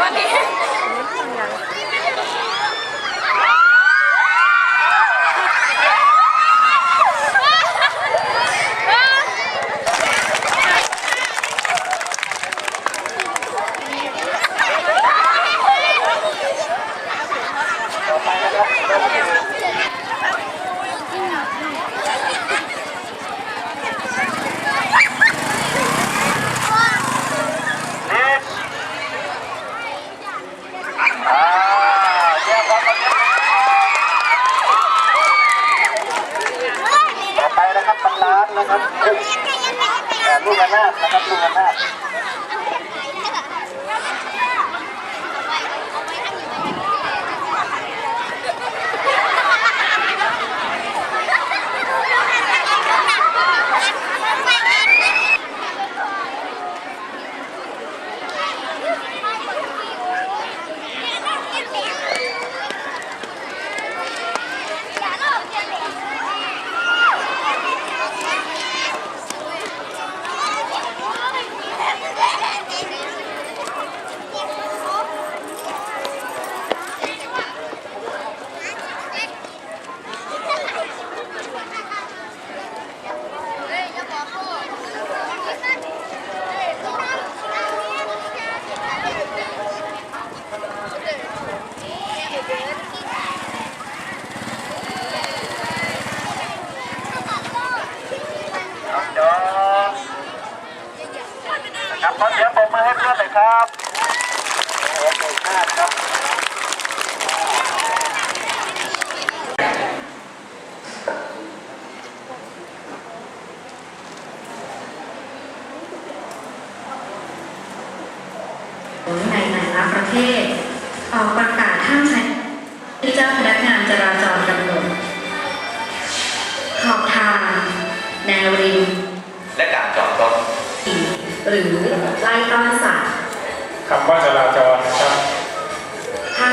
วัน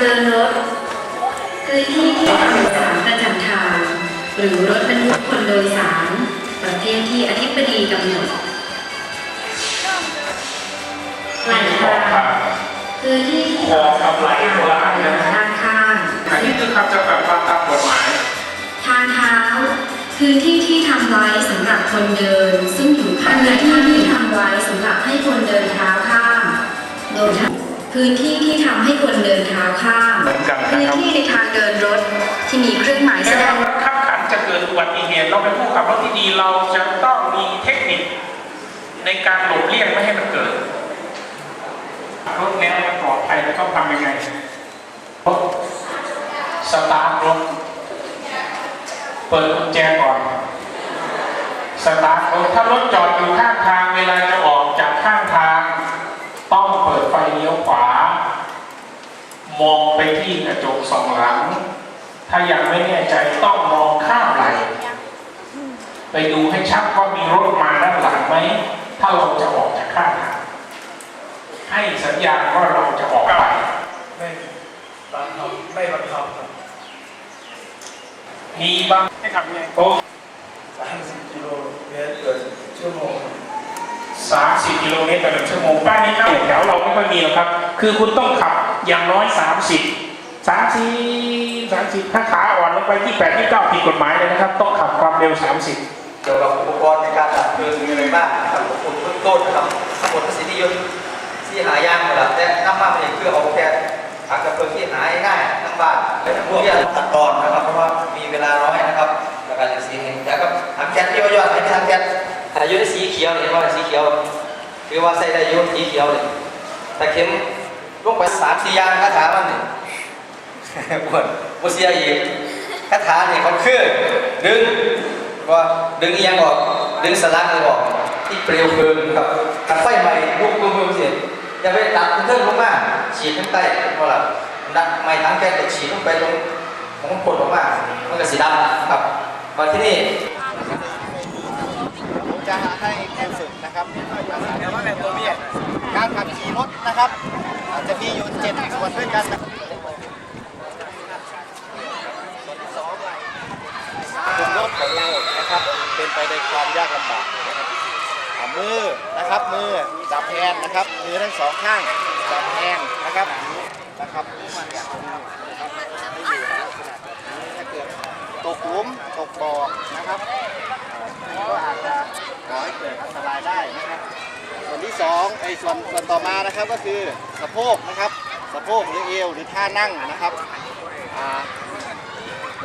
เดินรถ คือที่ที่ทำสารประจำทาง หรือรถบรรทุกคนโดยสาร ประเภทที่อธิบดีกำหนดไหลทางคือที่ที่ขอทำไหลโบราณนะด้านข้างอันนี้คือคำจำกัดความตามกฎหมาย ทางเท้าคือที่ที่ทำไว้สำหรับคนเดิน ซึ่งอยู่ข้างในที่ที่ทำไว้สำหรับให้คนเดินเท้าข้ามโดยทาง พื้นที่ที่ทำให้คนเดินเท้าข้ามเหมือนกันนะครับพื้นที่ในทางเดินรถที่มีเครื่องหมายแสแม้ดว่างรถขับขันจะเกิดอุบัติเหตุเราเป็นผู้ขับรถที่ดีเราจะต้องมีเทคนิคในการหลบเลี่ยงไม่ให้มันเกิดรถแนวมันปลอดภัยเราต้องทำยังไงรถสตาร์ทรถเปิดกุญแจก่อนสตาร์ทรถถ้ารถจอดอยู่ข้างทางเวลาจะออกจากข้างทาง ต้องเปิดไฟเลี้ยวขวา มองไปที่กระจก สองหลัง ถ้ายังไม่แน่ใจต้องมองข้ามไหลไปดูให้ชัดว่ามีรถมาด้านหลังไหม ถ้าเราจะออกจากข้างทางให้สัญญาณว่าเราจะออกไปไม่บังคับไม่บังคับครับมีบางให้ทำยังไงโอ้สามสิบกิโลเมตรต่อชั่วโมงสามสิบกิโลเมตรต่อหนึ่งชั่วโมงป้ายนี้เข้าแถวเราไม่ค่อยมีหรอกครับ คือคุณต้องขับอย่างน้อยสามสิบ สามสิบสามสิบถ้าขาอ่อนลงไปที่แปดที่เก้าผิดกฎหมายเลยนะครับ ต้องขับความเร็วสามสิบเกี่ยวกับอุปกรณ์ในการดับเพลิงมีอะไรบ้างนะครับอุปกรณ์เบื้องต้นนะครับทั้งหมดประสิทธิยศที่หายากนะครับแต่น้ำมาเป็นเครื่องเอาแค่ถังดับเพลิงที่หายง่ายทั้งบ้านและทั้งพวกที่ตัดตอนนะครับ เพราะว่ามีเวลาน้อยนะครับแล้วก็อย่างสีเห็นแต่ก็ถังแก๊สที่ว่ายอดให้ถังแก๊สอายุในสีเขียวเห็นว่าสีเขียวคือว่าใส่ได้ยุ่สีเขียวเลยแต่เข็มลงไปสามสี่ยางคาถามันเนี่ย ปวดปวดเสียอีกคาถาเนี่ยเขาคือดึงว่าดึงอียังออก ดึงสลักเลยออก ที่เปลวเพลิงครับตัดไฟใหม่ลุกลุกลุกเสียอย่าไปตัดเพิ่มลงมาฉีดข้างใต้เพราะล่ะดักไม้ทั้งแก๊สฉีดลงไปตรงของผลออกมามันก็สีดำครับมาที่นี่จะหาให้แค่สุดนะครับแต่ว่าแบบตัวเมียการขับขี่รถนะครับ อาจจะมีอยู่เจ็ดส่วนด้วยกันนะ ของเรานะครับ เป็นไปในความยากลำบากนะครับมือนะครับมือจับแฮนด์นะครับมือทั้งสองข้างจอดแห้งนะครับนะครับนะครับอยู่ในลักษณะแบบนี้ถ้าเกิดตกหลุมตกบ่อนะครับก็อาจจะก่อให้เกิดอันตรายได้นะครับส่วนที่สองไอ้ส่วนส่วนต่อมานะครับก็คือสะโพกนะครับสะโพกหรือเอวหรือท่านั่งนะครับ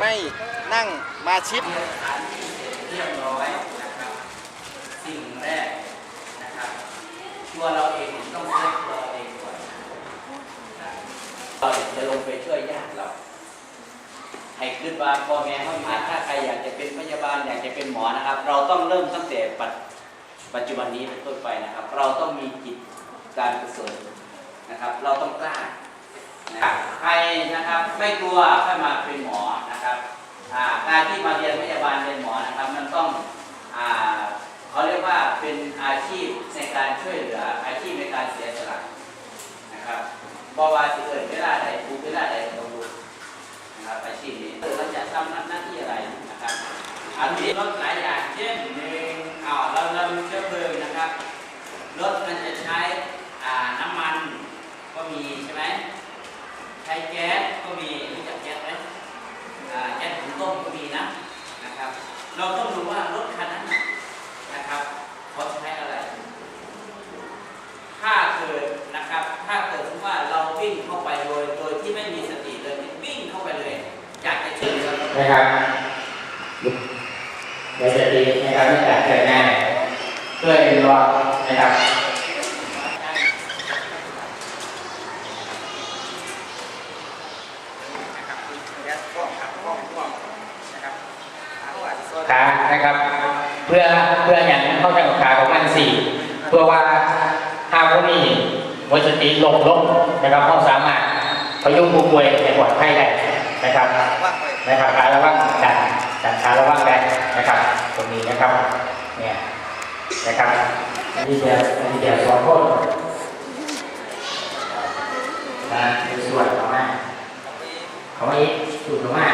ไม่ นั่งมาชิดเรียบร้อยนะครับสิ่งแรกนะครับตัวเราเองต้องเซฟตัวเราเองก่อนเราจะลงไปช่วยญาติเราให้ขึ้นว่าพ่อแม่เขาอยู่ถ้าใครอยากจะเป็นพยาบาลอยากจะเป็นหมอนะครับ เราต้องเริ่มตั้งแต่ปัจปัจจุบันนี้เป็นต้นไปนะครับ เราต้องมีจิตการกุศลนะครับ เราต้องกล้านะครับใครนะครับไม่กลัวค่อยมาเป็นหมอนะ การที่มาเรียนพยาบาลเรียนหมอนะครับมันต้องอเขาเรียกว่าเป็นอาชีพในการช่วยเหลืออาชีพในการเสียสละนะครับบว่าสิเอิญเวลาใดปูเวลาใดต้องรู้นะครับอาชีพนี้เราจะทำหน้าที่อะไรนะครับอันนี้รถหลายอย่างเช่นหนึ่งอ่าเราเรามีเชื้อเพลิงนะครับรถมันจะใช้น้ำมันก็มีใช่ไหมใช้แก๊สก็มี แก๊สถุงต้มก็มีนะนะครับ เราต้องดูว่ารถคันนั้นนะครับเขาใช้อะไร ถ้าเกิดนะครับ ถ้าเกิดสมมติว่าเราวิ่งเข้าไปโดย โดยที่ไม่มีสติเลยวิ่งเข้าไปเลย อยากจะช่วยเหลือ นะครับเดี๋ยวจะดีนะครับไม่จัดเกิดแน่เพื่อเป็นรอนะครับ ขา นะครับ เพื่อเพื่ออย่างเข้าใจกับขาของมันสี่เพื่อว่าถ้าพวกนี้หมดสติลงลงนะครับเขาสามารถพยุงผู้ป่วยให้ปลอดภัยได้นะครับนะครับขาระว่างดันดันขาระว่างได้นะครับ ตรงนี้นะครับเนี่ยนะครับอันนี้เดียวอันนี้เดียวสองคนนะในส่วนของมาเขาไม่สูดออกมา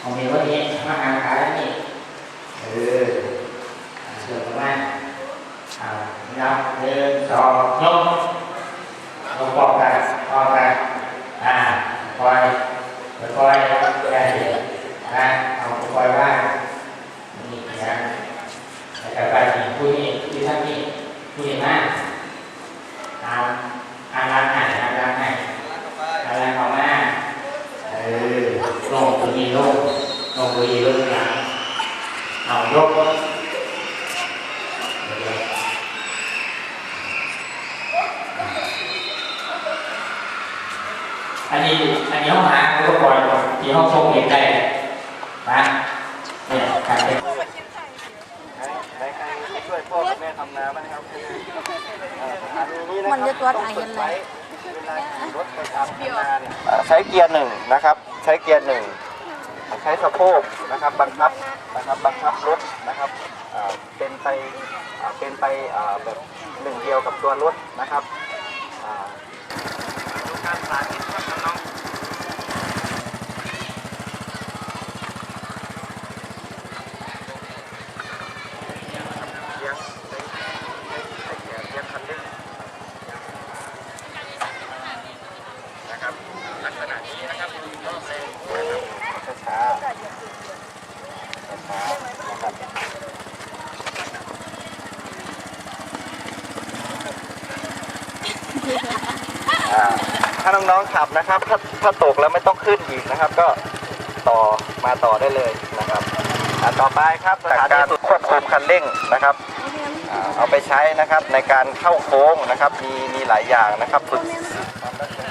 ของเมีวันนี้มาหาขาแล้วนี่เออส่วนของมาอ่า นับหนึ่งสองลงยกปอกกันปอกกันอ่าปล่อย ค่อยๆได้นะเอาค่อยๆว่านี่นะแต่ไปถึงผู้นี้ที่ท่านนี้ผู้นี้มากตามอารันไหนอารันไหนอารันออกมาเออลงตัวนี้ลงลงตัวนี้ลงนะเอายกอันนี้อันนี้ห้องหาอุปกรณ์ที่ห้องทรงเห็นได้นะเนี่ยการเป็น ใครใครช่วยพ่อกับแม่ทำนาบ้างครับเอ่อสถานีนี้นะครับมันจะตัวไหนกันเลย เวลาขี่รถไปตามทางนาเนี่ยเอ่อใช้เกียร์หนึ่งนะครับ ใช้เกียร์หนึ่งใช้สะโพกนะครับบังคับนะครับบังคับรถนะครับอ่าเป็นไปอ่าเป็นไปอ่าแบบหนึ่งเดียวกับตัวรถนะครับอ่าดูการสาธิตครับน้องเลี้ยงใช้ใช้เกียร์เลี้ยงคันเร่ง นะครับลักษณะนี้นะครับรอบเร็วนะครับช้าๆช้าๆนะครับอ่าถ้าน้องๆ ขับนะครับ ถ้าถ้าตกแล้วไม่ต้องขึ้นอีกนะครับ ก็ต่อมาต่อได้เลยนะครับอ่าต่อไปครับสถานีควบคุมคันเร่งนะครับอ่าเอาไปใช้นะครับในการเข้าโค้งนะครับ มีมีหลายอย่างนะครับฝึกความรักษา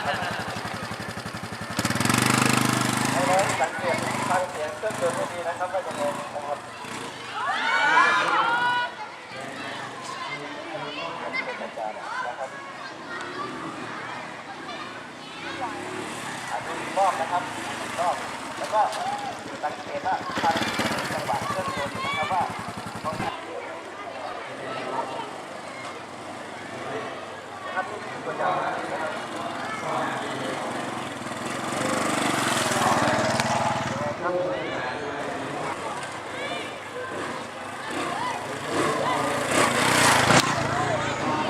ให้น้องสังเกตฟังเสียงเครื่องยนต์ให้ดีนะครับว่าจะไงนะครับนะครับอะดูอีก รอบนะครับรอบแล้วก็สังเกตว่าฟังจังหวะเครื่องยนต์นะครับว่าเขาทำนะครับนี่คือตัวอย่างนะครับ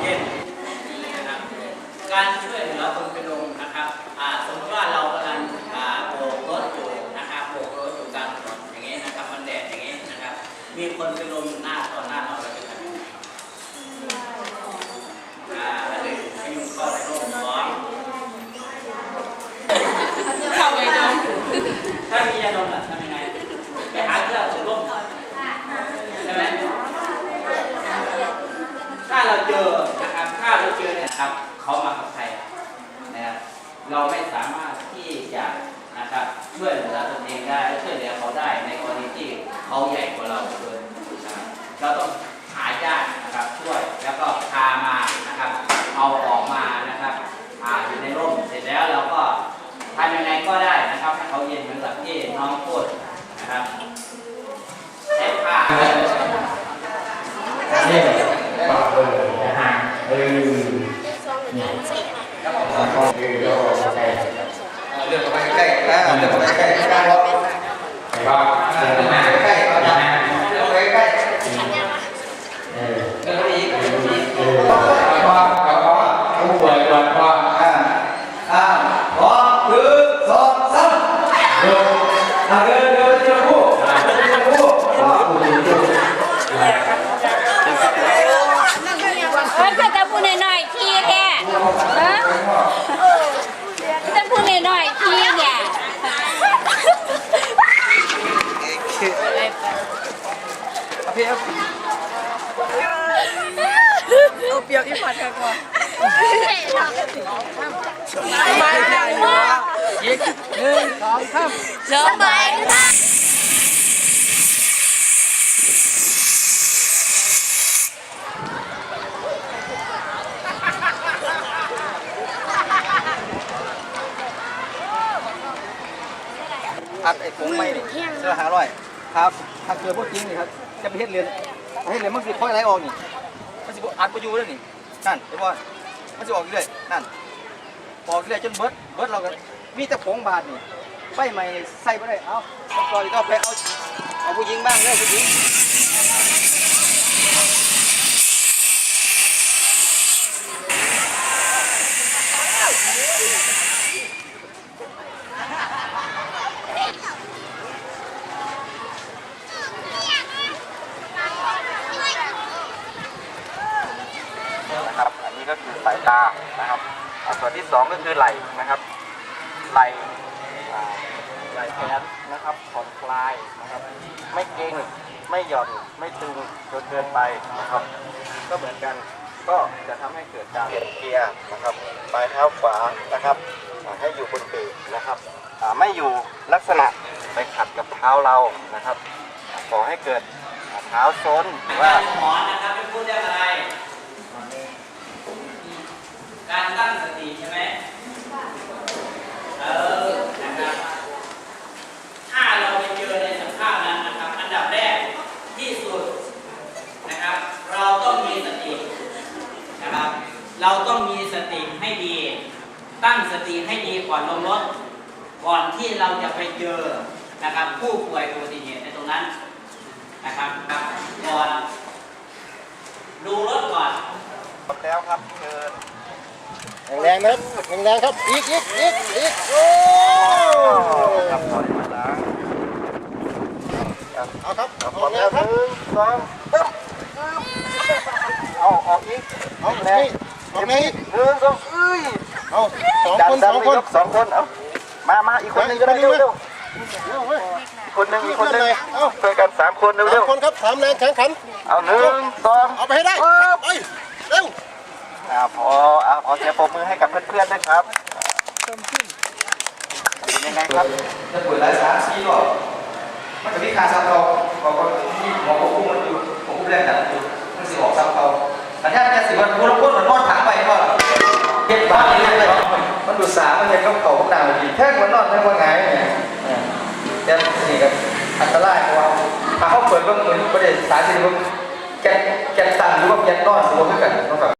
เย็นนะครับก การช่วยเหลือคนเป็นลมนะครับอ่าสมมติว่าเรากำลังอ่าโบกรถอยู่นะครับโบกรถอยู่กลางถนนอย่างนี้นะครับมันแดดอย่างนี้นะครับ มีคนเป็นลมหน้าต่อหน้าเราเราจะทำยังไงอ่าอันหนึ่งพยุงเข้าในร่มสองเข้าไปดมถ้ามียาดมล่ะทำยังไงไปหาเครื่องสูบลมใช่ไหมถ้าเราเจอนะครับถ้าเราเจอเนี่ยครับเขามากับใครนะครับเราไม่สามารถที่จะนะครับช่วยเหลือตนเองได้และช่วยเหลือเขาได้ใน เขาใหญ่กว่าเราเกินเราต้องหาญาตินะครับช่วยแล้วก็พามานะครับ เอาออกมานะครับอ่าอยู่ในร่มเสร็จแล้วเราก็ทำยังไงก็ได้นะครับให้เขาเย็นเหมือนกับที่น้องพูดนะครับใช้ผ้าเล่นปากเออนะฮะเออนี่แล้วก็เออโยใช่เรื่องไปใกล้ๆนะเรื่องไปใกล้ๆนะ แต่ว่าเดินมา ใกล้ๆเอา นะ นะ ฮะ เรื่องไปใกล้ เออ ๆเรื่องไปอีกเรื่องไปอีก เออแล้วก็แล้วก็ผู้ป่วยก่อนก็ อ่าอ่าพร้อมหนึ่งสองสาม เดิน อ่าเดินเดินเดินคู่เดินคู่ ผู้ดูดู เอ้ยก็จะพูดหน่อยๆทีแกฮะจะพูดหน่อยๆทีเนี่ย มาแล้วเย็ดหนึ่งสบายค่มใหม่อัดไอ้ผงไม่เสื้อหาร้อยครับถ้าเกิดพวกจริงนี่ครับ จะไปเฮ็ดเรือนเฮ็ดเรือนมันสิค่อยไหลออกนี่มันสิอัดบ่อยู่แล้วนี่ นั่นเห็นบ่มันจะออกเรื่อยนั่นออกเรื่อยจนเบิดเบิดเราก็มีแต่ผงบาดนี่ไปใหม่ใส่ไปได้เอาเอาก่อนก็ไปเอาเอาผู้หญิงบ้างเด้อผู้หญิง นะครับ อันนี้ก็คือสายตา นะครับอ่าส่วนที่สองก็คือไหล่นะครับ ไหล่อ่าไหล่แขนนะครับผ่อนคลายนะครับ ไม่เกร็ง ไม่หย่อนไม่ตึงจนเกินไปนะครับ ก็เหมือนกันก็จะทำให้เกิดการเปลี่ยนเกียร์นะครับปลายเท้าขวานะครับอ่าให้อยู่บนเบรกนะครับไม่อยู่ลักษณะไปขัดกับเท้าเรานะครับก่อให้เกิดเท้าซนหรือว่าหมอนะครับไม่พูดเรื่องอะไรการตั้งสติใช่ไหมเออ นะครับ ถ้าเราไปเจอในสภาพนั้นนะครับ อันดับแรกที่สุดนะครับ เราต้องมีสตินะครับ เราต้องมีสติให้ดี ตั้งสติให้ดีก่อนลงรถ ก่อน ที่เราจะไปเจอนะครับผู้ป่วยอุบัติเหตุในตรงนั้นนะครับก่อนดูรถก่อนแล้วครับเชิญแรงๆนะครับแรงๆครับอีกอีกอีกอีกโอ้ครับถอยมาล้างเอาครับเอาแล้วหนึ่งสองปึ๊บเอาออกอีกเอาแรงออกแรงอีกหนึ่งสองเอ้ยเอาสองคนสองคนสองคนเอามามา อีกคนหนึ่งก็ได้เร็วเร็วอีกคนหนึ่งอีกคนหนึ่งช่วยกันสามคนเร็วเร็วคนครับสามแรงแข็งขันเอาหนึ่งสองเอาไปให้ได้ไปเร็วอ่าพออ่าขอเสียงปรบมือให้กับเพื่อนๆด้วยครับเป็นยังไงครับจะปวดหลายสามสี่รอบมันจะมีค่าซ้ำเราบอกว่าที่หมอควบคุมมันอยู่ควบคุมแรงดันอยู่มันสิออกซ้ำเราแต่ถ้าจะสิมันพูดพูดมันนอนถังไปก็ เก็บบ้านเรียบเลยมันดูสามันเห็นเขาเขาพวกนางดีแท่งมันนอนแท่งว่าไงเนี่ยแต่นี่ก็อันตรายเพราะว่าถ้าเขาเปิดเบื้องเหมืนประเด็นสารสิบแกนแกนตันหรือว่าแกนนอนสมมติกันต้องแบบ